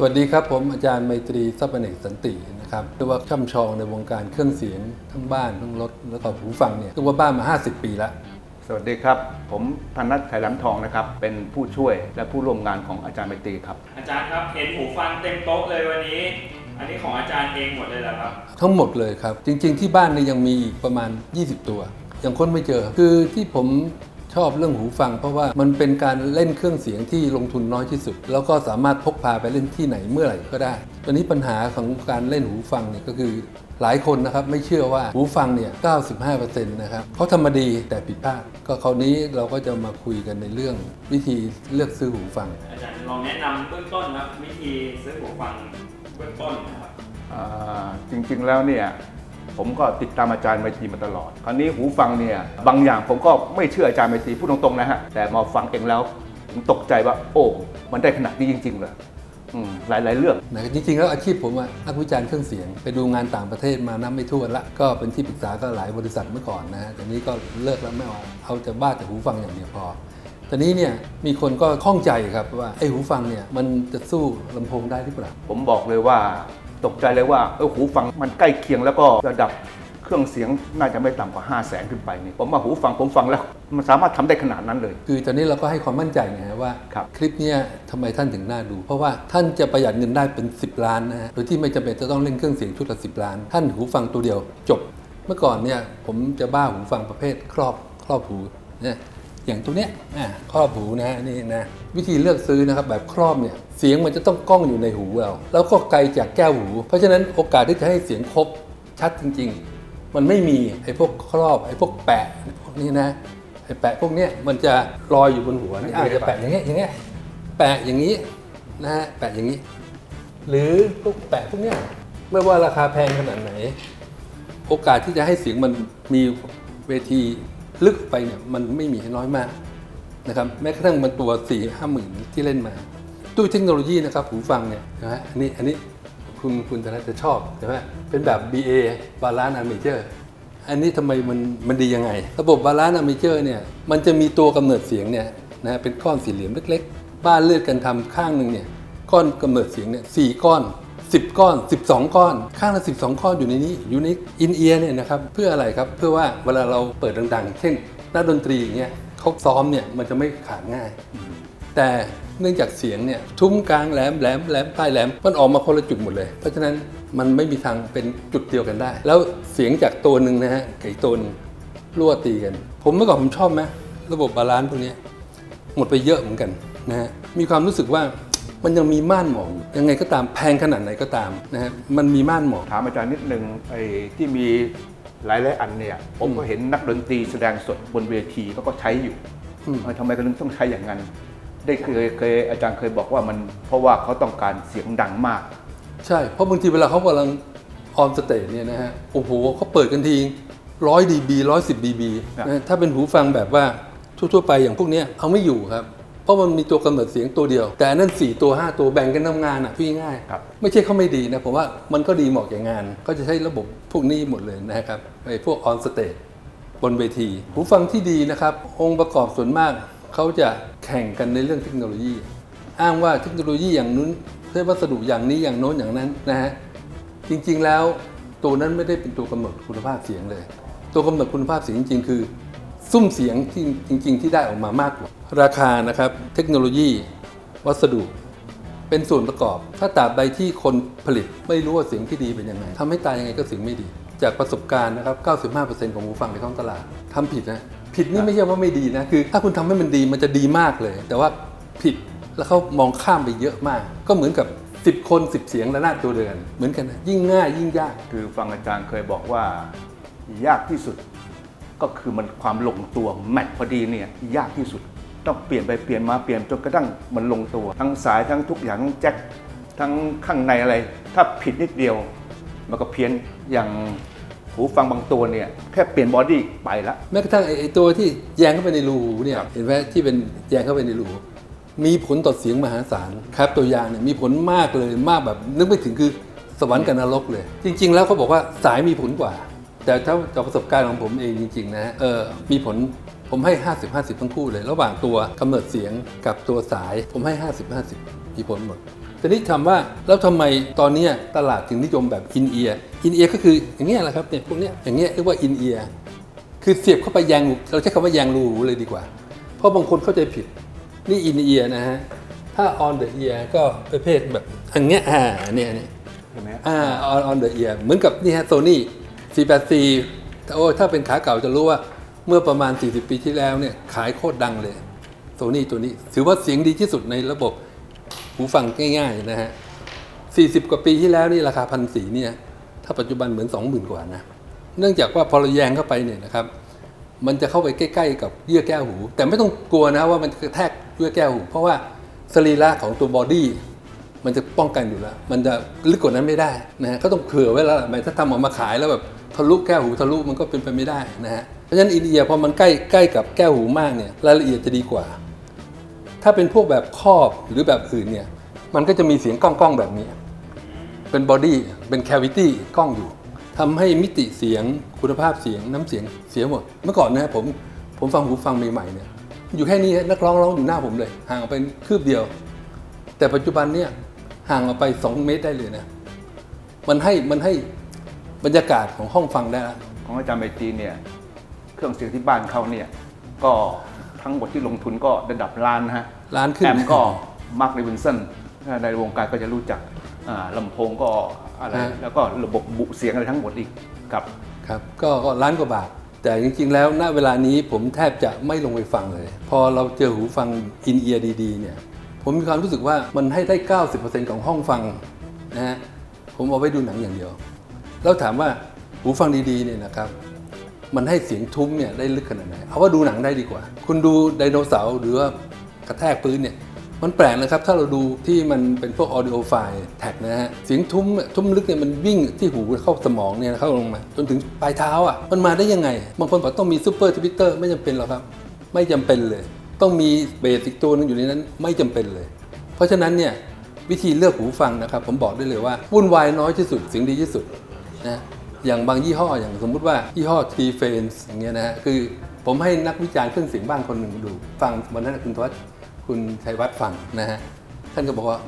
สวัสดีครับ ผมอาจารย์ไมตรีทรัพย์อเนกสันตินะครับเรียกว่าช่ำชองในวงการเครื่องเสียงทั้งบ้านทั้งรถแล้วก็หูฟังเนี่ยเรียกว่าบ้านมา 50 ปีแล้วสวัสดีครับ ผมธนัทไทยล้ำทองนะครับ เป็นผู้ช่วยและผู้ร่วมงานของอาจารย์ไมตรีครับ อาจารย์ครับเห็นหูฟังเต็มโต๊ะเลยวันนี้ อันนี้ของอาจารย์เองหมดเลยเหรอครับ ทั้งหมดเลยครับ จริง ๆ ที่บ้านเนี่ยยังมีอีกประมาณ 20 ตัว ยังค้นไม่เจอ คือที่ผมช อบเรื่องหูฟัง เพราะว่ามันเป็นการเล่นเครื่องเสียงที่ลงทุนน้อยที่สุด แล้วก็สามารถพกพาไปเล่นที่ไหนเมื่อไหร่ก็ได้ ตอนนี้ปัญหาของการเล่นหูฟังเนี่ยก็คือหลายคนนะครับไม่เชื่อว่าหูฟังเนี่ย 95%นะครับเขาทำมาดีแต่ผิดพลาด ก็คราวนี้เราก็จะมาคุยกันในเรื่องวิธีเลือกซื้อหูฟัง อาจารย์ลองแนะนำเบื้องต้นครับวิธีซื้อหูฟังเบื้องต้นนะครับ อ่าจริงๆแล้วเนี่ย ผมก็ติดตามอาจารย์ไมตรีมาตลอด คราวนี้หูฟังเนี่ยบางอย่างผมก็ไม่เชื่ออาจารย์ไมตรีพูดตรงๆนะฮะแต่มาฟังเองแล้วผมตกใจว่า โอ้ มันได้ขนาดนี้จริงๆเลยอืมหลาย ๆ เรื่องนะจริง ๆ แล้วอาชีพผมอะนักวิจารณ์เครื่องเสียง ไปดูงานต่างประเทศมานับไม่ถ้วนละ ก็เป็นที่ปรึกษาก็หลายบริษัทเมื่อก่อนนะฮะแต่นี้ก็เลิกแล้วไม่เอาเอาแต่บ้าแต่หูฟังอย่างเดียวพอตอนนี้เนี่ยมีคนก็ข้องใจครับว่าไอ้หูฟังเนี่ยมันจะสู้ลำโพงได้หรือเปล่าผมบอกเลยว่า ตกใจเลยว่าเออหูฟังมันใกล้เคียงแล้วก็ระดับเครื่องเสียงน่าจะไม่ต่ำกว่า 5 0 0แสนขึ้นไปนี่ผมว่าหูฟังผมฟังแล้ว มันสามารถทำได้ขนาดนั้นเลย คือตอนนี้เราก็ให้ความมั่นใจไงฮะว่าครับคลิปเนี้ยทำไมท่านถึงน่าดู เพราะว่าท่านจะประหยัดเงินได้เป็น 10 ล้านนะฮะโดยที่ไม่จำเป็นจะต้องเล่นเครื่องเสียงชุดละ10 ล้าน ท่านหูฟังตัวเดียวจบ เมื่อก่อนเนี่ยผมจะบ้าหูฟังประเภทครอบครอบหูเนี่ย อย่างตัวเนี้ยอะครอบหูนะฮะนี่นะวิธีเลือกซื้อนะครับแบบครอบเนี่ยเสียงมันจะต้องก้องอยู่ในหูเราแล้วก็ไกลจากแก้วหู เพราะฉะนั้นโอกาสที่จะให้เสียงครบชัดจริง ๆ มันไม่มีไอ้พวกครอบไอ้พวกแปะพวกนี้นะไอ้แปะพวกเนี้ยมันจะลอยอยู่บนหัวนี่อาจจะแปะอย่างเงี้ยอย่างเงี้ยแปะอย่างนี้นะฮะแปะอย่างนี้ หรือพวกแปะพวกเนี้ยไม่ว่าราคาแพงขนาดไหน โอกาสที่จะให้เสียงมันมีเวที ลึกไปเนี่ยมันไม่มีน้อยมากนะครับแม้กระทั่งมันตัว4ี่ห้าหมื่นที่เล่นมาด้เทคโนโลยีนะครับหูฟังเนี่ยนะฮะอันนี้อันนี้คุณคุณธนาจะชอบใช่ไหมเป็นแบบ BA Balance a m a t e r อันนี้ทำไมมันมันดียังไง ระบบ Balance a m a t e r เนี่ยมันจะมีตัวกำเนิดเสียงเนี่ยนะฮะเป็นก้อนสี่เหลี่ยมเล็ก ๆ บ้านเลือดกันทำข้างหนึ่งเนี่ยก้อนกำเนิดเสียงเนี่ยสี่ก้อน 10 ก้อน 12 ก้อน ข้างละ 12 ก้อนอยู่ในนี้อยู่ในอินเอียร์เนี่ยนะครับเพื่ออะไรครับเพื่อว่าเวลาเราเปิดดังๆ เช่นนักดนตรีอย่างเงี้ยเขาซ้อมเนี่ยมันจะไม่ขาดง่าย แต่เนื่องจากเสียงเนี่ยทุ้มกลางแหลมแหลมแหลมใต้แหลมมันออกมาคนละจุดหมดเลย เพราะฉะนั้นมันไม่มีทางเป็นจุดเดียวกันได้ แล้วเสียงจากตัวหนึ่งนะฮะกับอีกตัวนึงรั่วตีกัน ผมเมื่อก่อนผมชอบไหมระบบบาลานซ์พวกนี้หมดไปเยอะเหมือนกันนะฮะมีความรู้สึกว่า มันยังมีม่านหมอกอยู่ยังไงก็ตามแพงขนาดไหนก็ตามนะฮะมันมีม่านหมอก ถามอาจารย์นิดนึงไอ้ที่มีหลายๆอันเนี่ยผมก็เห็นนักดนตรีแสดงสดบนเวทีเขาก็ใช้อยู่อืม เออทำไมเขาถึงต้องใช้อย่างนั้น ได้เคยเคยอาจารย์เคยบอกว่ามันเพราะว่าเขาต้องการเสียงดังมาก ใช่ เพราะบางทีเวลาเขากำลังออมสเตจเนี่ยนะฮะ โอ้โหเขาเปิดกันทีร้อยดีบีร้อยสิบดีบีครับ ถ้าเป็นหูฟังแบบว่าทั่ว ๆ ไปอย่างพวกเนี้ยเอาไม่อยู่ครับเพ ราะมันมีตัวกำเนิดเสียงตัวเดียว แต่อันนั่น 4 ตัว 5 ตัวแบ่งกันทำงานอะพี่ง่ายครับไม่ใช่เขาไม่ดีนะผมว่ามันก็ดีเหมาะแก่งาน ก็จะใช้ระบบพวกนี้หมดเลยนะครับไอ้พวกออนสเตจบนเวทีหูฟังที่ดีนะครับ องค์ประกอบส่วนมากเขาจะแข่งกันในเรื่องเทคโนโลยี อ้างว่าเทคโนโลยีอย่างนู้นใช้วัสดุอย่างนี้อย่างโน้นอย่างนั้นนะฮะจริงๆแล้วตัวนั้นไม่ได้เป็นตัวกำหนดคุณภาพเสียงเลย ตัวกำหนดคุณภาพเสียงจริงๆ คือ ซุ้มเสียงที่จริง ๆ ที่ได้ออกมามากกว่า ราคานะครับเทคโนโลยีวัสดุเป็นส่วนประกอบ ถ้าตราบใดที่คนผลิตไม่รู้ว่าเสียงที่ดีเป็นยังไงทำให้ตายยังไงก็เสียงไม่ดี จากประสบการณ์นะครับ 95%ของหูฟังในท้องตลาดทำผิดนะ ผิดนี่ไม่ใช่ว่าไม่ดีนะ คือ ถ้าคุณทำให้มันดีมันจะดีมากเลย แต่ว่าผิดแล้วเขามองข้ามไปเยอะมาก ก็เหมือนกับ 10 คน 10 เสียงระนาดตัวเดือน เหมือนกันนะยิ่งง่ายยิ่งยาก คือฟังอาจารย์เคยบอกว่า ยากที่สุด ก็คือมันความลงตัวแมทพอดีเนี่ยยากที่สุด ต้องเปลี่ยนไปเปลี่ยนมาเปลี่ยนจนกระทั่งมันลงตัว ทั้งสายทั้งทุกอย่างทั้งแจ็คทั้งข้างในอะไร ถ้าผิดนิดเดียว มันก็เพี้ยนอย่างหูฟังบางตัวเนี่ยแค่เปลี่ยนบอดี้ไปละแม้กระทั่งไอ้ตัวที่แยงเข้าไปในรูเนี่ยเห็นไหมที่เป็นแยงเข้าไปในรูมีผลต่อเสียงมหาศาลครับตัวยางเนี่ยมีผลมากเลยมากแบบนึกไม่ถึงคือสวรรค์กับนรกเลย จริง ๆ แล้วเขาบอกว่าสายมีผลกว่า แต่ถ้าจากประสบการณ์ของผมเองจริงๆนะฮะเออมีผลผมให้ 50 50 ทั้งคู่เลย ระหว่างตัวกำเนิดเสียงกับตัวสาย ผมให้ 50 50 มีผลหมดทีนี้ถามว่าแล้วทำไมตอนเนี้ยตลาดถึงนิยมแบบอินเอียร์อินเอียร์ก็คืออย่างเงี้ยแหละครับเนี่ยพวกเนี้ยอย่างเงี้ยเรียกว่าอินเอียร์คือเสียบเข้าไปแยงหูเราใช้คำว่าแยงรูหูเลยดีกว่า เพราะบางคนเข้าใจผิดนี่อินเอียร์นะฮะถ้า on the ear ก็ประเภทแบบอย่างเงี้ยอ่าเนี่ยเนี่ยใช่ไหมอ่า on on the ear เหมือนกับนี่ฮะโซนี่ 484โอ้ถ้าเป็นขาเก่าจะรู้ว่าเมื่อประมาณ 40 ปีที่แล้วเนี่ยขายโคตรดังเลยโซนี่ตัวนี้ ถือว่าเสียงดีที่สุดในระบบหูฟังง่ายๆนะฮะ 40 กว่าปีที่แล้วนี่ราคาพันสีเนี่ยถ้าปัจจุบันเหมือน 20,000 กว่านะเนื่องจากว่าพอเราแยงเข้าไปเนี่ยนะครับ มันจะเข้าไปใกล้ ๆ กับเยื่อแก้วหู แต่ไม่ต้องกลัวนะว่ามันกระแทกเยื่อแก้วหู เพราะว่าสรีระของตัวบอดี้ มันจะป้องกันอยู่แล้ว มันจะลึกกว่านั้นไม่ได้นะฮะก็ต้องเผื่อไว้แล้วล่ะไม่ถ้าทำออกมาขายแล้วแบบทะลุแก้วหูทะลุมันก็เป็นไปไม่ได้นะฮะเพราะฉะนั้นอินเดียพอมันใกล้ใกล้กับแก้วหูมากเนี่ยรายละเอียดจะดีกว่า ถ้าเป็นพวกแบบครอบหรือแบบอื่นเนี่ยมันก็จะมีเสียงก้องๆแบบนี้ เป็นบอดี้เป็นแควิตี้ก้องอยู่ทำให้มิติเสียงคุณภาพเสียงน้ำเสียงเสียหมด เมื่อก่อนนะผมผมฟังหูฟังใหม่ๆเนี่ยอยู่แค่นี้นักร้องร้องอยู่หน้าผมเลย ห่างออกไปคืบเดียว แต่ปัจจุบันเนี่ย ห่างออกไป 2 เมตรได้เลยนะ มันให้มันให้บรรยากาศของห้องฟังได้ละของอาจารย์ไมตรีเนี่ยเครื่องเสียงที่บ้านเขาเนี่ยก็ทั้งหมดที่ลงทุนก็ระดับล้านนะฮะล้านขึ้นแอมก็มาร์คเดวินสันในวงการก็จะรู้จักอ่าลำโพงก็อะไรฮะแล้วก็ระบบบุเสียงอะไรทั้งหมดอีกครับครับก็ก็ล้านกว่าบาท แต่จริงๆ แล้วณเวลานี้ผมแทบจะไม่ลงไปฟังเลย พอเราเจอหูฟังอินเอียร์ดีๆเนี่ย ผมมีความรู้สึกว่ามันให้ได้ 90%ของห้องฟังนะฮะผมเอาไว้ดูหนังอย่างเดียว แล้วถามว่าหูฟังดีๆเนี่ยนะครับ มันให้เสียงทุ้มเนี่ยได้ลึกขนาดไหนเอาว่าดูหนังได้ดีกว่า คุณดูไดโนเสาร์หรือว่ากระแทกพื้นเนี่ยมันแปลกนะครับ ถ้าเราดูที่มันเป็นพวก audio file แท็กนะฮะเสียงทุ้มทุ้มลึกเนี่ยมันวิ่งที่หูเข้าสมองเนี่ยเข้าลงมาจนถึงปลายเท้าอะมันมาได้ยังไง บางคนบอกต้องมีซูเปอร์ทวิตเตอร์ไม่จำเป็นหรอกครับ ไม่จำเป็นเลย ต้องมีเบสอีกตัวหนึงอยู่ในนั้นไม่จำเป็นเลย เพราะฉะนั้นเนี่ยวิธีเลือกหูฟังนะครับ ผมบอกได้เลยว่าวุ่นวายน้อยที่สุดเสียงดีที่สุดนะอย่างบางยี่ห้ออย่างสมมุติว่ายี่ห้อ t f a n s อย่างเงี้ยนะฮะคือผมให้นักวิจารณ์เครื่องเสียงบ้านคนหนึ่งดู ฟังวันนั้นคุณทวัฒคุณชัยวัฒน์ฟังนะฮะท่านก็บอกว่า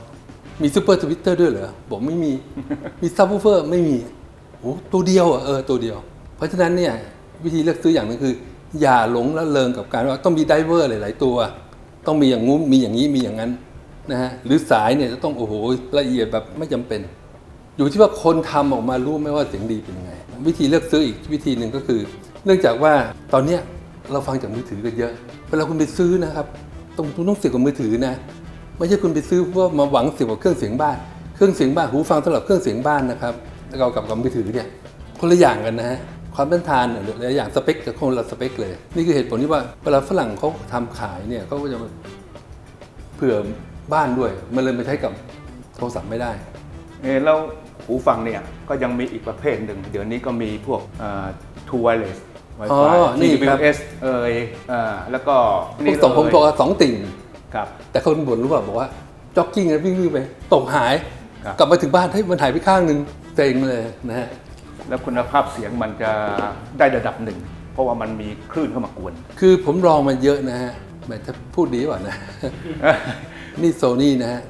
มีซูเปอร์ทวิตเตอร์ด้วยเหรอบอกไม่มีมีซับวูเฟอร์ไม่มีโอ้ตัวเดียวอะเออตัวเดียว เพราะฉะนั้นเนี่ยวิธีเลือกซื้ออย่างหนึงคือ อย่าหลงละเลงกับการว่าต้องมีไดเวอร์หลาย ๆ ตัว ต้องมีอย่างงู้นมีอย่างนี้มีอย่างนั้นนะฮะหรือสายเนี่ยจะต้องโอ้โหละเอียดแบบไม่จำเป็น อยู่ที่ว่าคนทำออกมารู้ไหมว่าเสียงดีเป็นยังไง วิธีเลือกซื้ออีกวิธีหนึ่งก็คือ เนื่องจากว่าตอนเนี้ยเราฟังจากมือถือกันเยอะเวลาคุณไปซื้อนะครับต้องคุณต้องเสียบกับมือถือนะไม่ใช่คุณไปซื้อเพื่อมาหวังเสียบกับเครื่องเสียงบ้าน เครื่องเสียงบ้านหูฟังสำหรับเครื่องเสียงบ้านนะครับแล้วเรากับกับมือถือเนี่ยคนละอย่างกันนะฮะ ความต้านทานเนี่ยหรือหลายอย่างสเปคกับคนละสเปคเลย นี่คือเหตุผลที่ว่าเวลาฝรั่งเขาทำขายเนี่ยเขาก็จะเผื่อบ้านด้วย มันเลยมาใช้กับโทรศัพท์ไม่ได้เอ่อแล้วหูฟังเนี่ยก็ยังมีอีกประเภทหนึ่ง เดี๋ยวนี้ก็มีพวกอ่า True Wireless อ๋อ Wi-Fi นี่ครับ TWS เอ่ยอ่าแล้วก็พวกสองผมเลยบอกว่าสองติ่งครับ แต่คนบ่นรู้เปล่าบอกว่าจ็อกกิ้งนะวิ่งวิ่งไปตกหายครับกลับมาถึงบ้านเฮ้ยมันหายไปข้างหนึ่งเซ็งเลยนะฮะ แล้วคุณภาพเสียงมันจะได้ระดับหนึ่ง เพราะว่ามันมีคลื่นเข้ามากวน คือผมลองมาเยอะนะฮะแหมถ้าพูดดีกว่านะ นี่โซนี่นะฮะ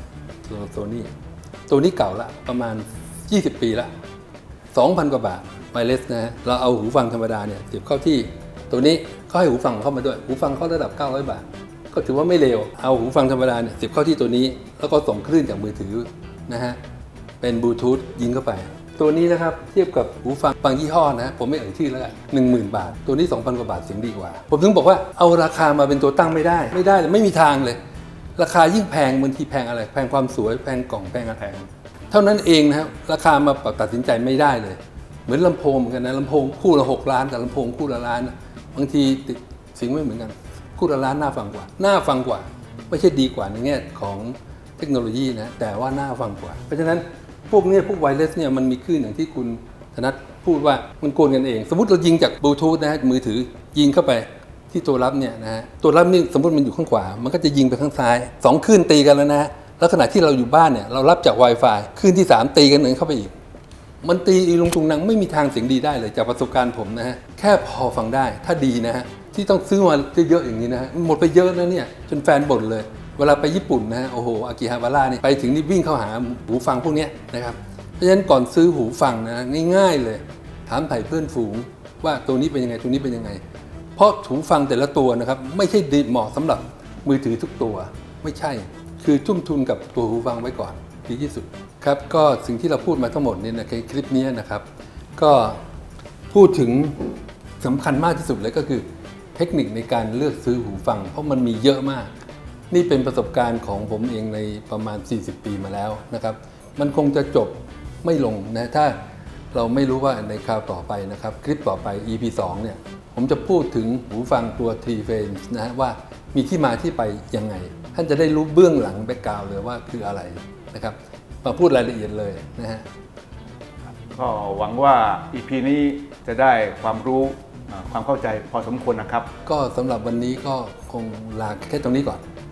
โซนี่ตัวนี้เก่าละประมาณ 20 ปีละ 2,000 กว่าบาทไวเลสนะฮะเราเอาหูฟังธรรมดาเนี่ยเสียบเข้าที่ ตัวนี้เขาให้หูฟังเข้ามาด้วย หูฟังเข้าระดับ 900 บาท ก็ถือว่าไม่เลวเอาหูฟังธรรมดาเนี่ยเสียบเข้าที่ตัวนี้ แล้วก็ส่งคลื่นจากมือถือนะฮะเป็นบลูทูธยิงเข้าไป ตัวนี้นะครับเทียบกับหูฟังบางยี่ห้อนะ ผมไม่เอ่ยชื่อแล้วกันหนึ่งหมื่นบาท ตัวนี้ 2,000 กว่าบาทเสียงดีกว่า ผมถึงบอกว่าเอาราคามาเป็นตัวตั้งไม่ได้ ไม่ได้เลยไม่มีทางเลย ราคายิ่งแพงบางทีแพงอะไร แพงความสวยแพงกล่องแพงอะไรแพงเท่านั้นเองนะครับราคามาปรับตัดสินใจไม่ได้เลย เหมือนลำโพงเหมือนกันนะลำโพงคู่ละหกล้านกับลำโพงคู่ละล้านบางทีติดสียงไม่เหมือนกันคู่ละล้านน่าฟังกว่าน่าฟังกว่า ไม่ใช่ดีกว่าในแง่ของเทคโนโลยีนะแต่ว่าน่าฟังกว่า เพราะฉะนั้น พวกนี้พวกไวเลสเนี่ยมันมีคลื่นอย่างที่คุณธนัทพูดว่ามันโกนกันเอง สมมติเรายิงจากบลูทูธนะฮะมือถือยิงเข้าไปที่ตัวรับเนี่ยนะฮะตัวรับนี่สมมติมันอยู่ข้างขวา มันก็จะยิงไปข้างซ้ายสองคลื่นตีกันแล้วนะฮะแล้วขณะที่เราอยู่บ้านเนี่ยเรารับจาก Wi-Fi คลื่นที่ 3 ตีกันหนึ่งเข้าไปอีก มันตีอีลุงตุงนังไม่มีทางเสียงดีได้เลยจากประสบการณ์ผมนะฮะแค่พอฟังได้ถ้าดีนะฮะที่ต้องซื้อมาเยอะๆอย่างนี้นะฮะหมดไปเยอะนะเนี่ยจนแฟนบ่นเลย เวลาไปญี่ปุ่นนะฮะโอ้โหอากิฮาวาร่านี่ไปถึงนี่วิ่งเข้าหาหูฟังพวกนี้นะครับเพราะฉะนั้นก่อนซื้อหูฟังนะง่ายๆเลย ถามไถ่เพื่อนฝูง ว่าตัวนี้เป็นยังไงตัวนี้เป็นยังไง เพราะหูฟังแต่ละตัวนะครับไม่ใช่ดีเหมาะสำหรับมือถือทุกตัว ไม่ใช่ คือทุ่มทุนกับตัวหูฟังไว้ก่อนดีที่สุดครับก็สิ่งที่เราพูดมาทั้งหมดเนี่ยในคลิปนี้นะครับ ก็พูดถึงสำคัญมากที่สุดเลยก็คือ เทคนิคในการเลือกซื้อหูฟัง เพราะมันมีเยอะมาก นี่เป็นประสบการณ์ของผมเองในประมาณ 40 ปีมาแล้วนะครับ มันคงจะจบไม่ลงนะถ้าเราไม่รู้ว่าในคราวต่อไปนะครับ คลิปต่อไป EP 2 เนี่ย ผมจะพูดถึงหูฟังตัว t f a n s นะฮะว่ามีที่มาที่ไปยังไง ท่านจะได้รู้เบื้องหลังแบ็กกราวเลยว่าคืออะไรนะครับ มาพูดรายละเอียดเลยนะฮะก็หวังว่า EP นี้จะได้ความรู้อ่าความเข้าใจพอสมควรนะครับ ก็สำหรับวันนี้ก็คงลาแค่ตรงนี้ก่อน